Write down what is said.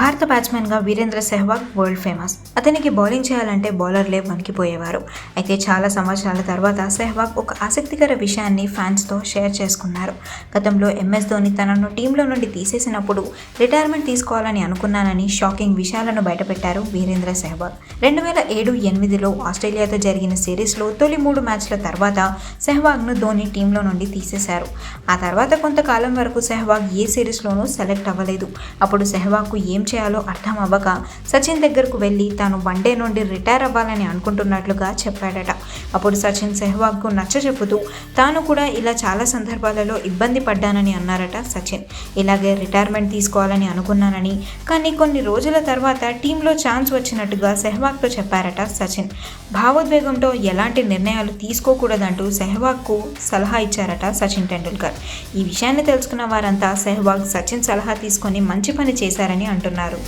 భారత బ్యాట్స్మెన్గా Virender Sehwag world famous. అతనికి బౌలింగ్ చేయాలంటే బౌలర్లే వణికిపోయేవారు. అయితే చాలా సంవత్సరాల తర్వాత సెహ్వాగ్ ఒక ఆసక్తికర విషయాన్ని ఫ్యాన్స్తో షేర్ చేసుకున్నారు. గతంలో ఎంఎస్ ధోని తనను టీంలో నుండి తీసేసినప్పుడు రిటైర్మెంట్ తీసుకోవాలని అనుకున్నానని షాకింగ్ విషయాలను బయటపెట్టారు వీరేంద్ర సెహ్వాగ్. రెండు వేల ఏడు ఎనిమిదిలో ఆస్ట్రేలియాతో జరిగిన సిరీస్లో తొలి మూడు మ్యాచ్ల తర్వాత సెహ్వాగ్ను ధోని టీంలో నుండి తీసేశారు. ఆ తర్వాత కొంతకాలం వరకు సెహ్వాగ్ ఏ సిరీస్లోనూ సెలెక్ట్ అవ్వలేదు. అప్పుడు సెహ్వాగ్కు ఏం చేయాలో అర్థం అవ్వక సచిన్ దగ్గరకు వెళ్ళి తాను వన్డే నుండి రిటైర్ అవ్వాలని అనుకుంటున్నట్లుగా చెప్పాడట. అప్పుడు సచిన్ సెహ్వాగ్కు నచ్చ చెబుతూ తాను కూడా ఇలా చాలా సందర్భాలలో ఇబ్బంది పడ్డానని అన్నారట సచిన్. ఇలాగే రిటైర్మెంట్ తీసుకోవాలని అనుకున్నానని కానీ కొన్ని రోజుల తర్వాత టీంలో ఛాన్స్ వచ్చినట్టుగా సెహ్వాగ్తో చెప్పారట సచిన్. భావోద్వేగంతో ఎలాంటి నిర్ణయాలు తీసుకోకూడదంటూ సెహ్వాగ్కు సలహా ఇచ్చారట సచిన్ టెండూల్కర్. ఈ విషయాన్ని తెలుసుకున్న వారంతా సెహ్వాగ్ సచిన్ సలహా తీసుకొని మంచి పని చేశారని అంటున్నారు. తీసుకుంటున్నారు